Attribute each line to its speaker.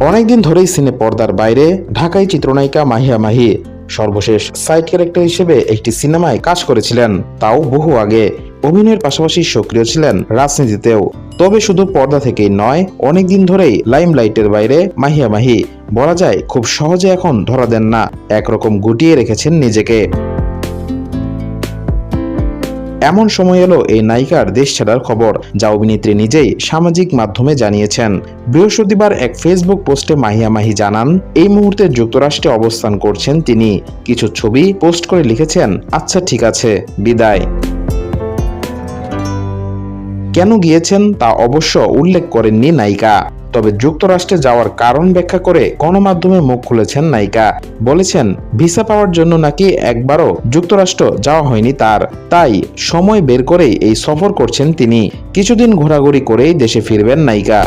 Speaker 1: অনেকদিন ধরেই সিনে পর্দার বাইরে ঢাকাই চিত্রনায়িকা মাহিয়া মাহি সর্বশেষ সাইড ক্যারেক্টার হিসেবে একটি সিনেমায় কাজ করেছিলেন, তাও বহু আগে। অভিনয়ের পাশাপাশি সক্রিয় ছিলেন রাজনীতিতেও। তবে শুধু পর্দা থেকেই নয়, অনেকদিন ধরেই লাইমলাইটের বাইরে মাহিয়া মাহি। বলা যায়, খুব সহজে এখন ধরা দেন না। একরকম গুটিয়ে রেখেছেন নিজেকে। এমন সময় এলো এই নায়িকার দেশ ছাড়ার খবর, যা অভিনেত্রী নিজেই সামাজিক মাধ্যমে জানিয়েছেন। বৃহস্পতিবার এক ফেসবুক পোস্টে মাহিয়া মাহি জানান, এই মুহূর্তে যুক্তরাষ্ট্রে অবস্থান করছেন তিনি। কিছু ছবি পোস্ট করে লিখেছেন আচ্ছা ঠিক আছে, বিদায়। কেন গিয়েছেন তা অবশ্য উল্লেখ করেননি নায়িকা। তবে যুক্তরাষ্ট্রে যাওয়ার কারণ ব্যাখ্যা করে গণমাধ্যমে মুখ খুলেছেন নায়িকা। বলেছেন, ভিসা পাওয়ার জন্য নাকি একবারও যুক্তরাষ্ট্র যাওয়া হয়নি তার। তাই সময় বের করেই এই সফর করছেন তিনি। কিছুদিন ঘোরাঘুরি করেই দেশে ফিরবেন নায়িকা।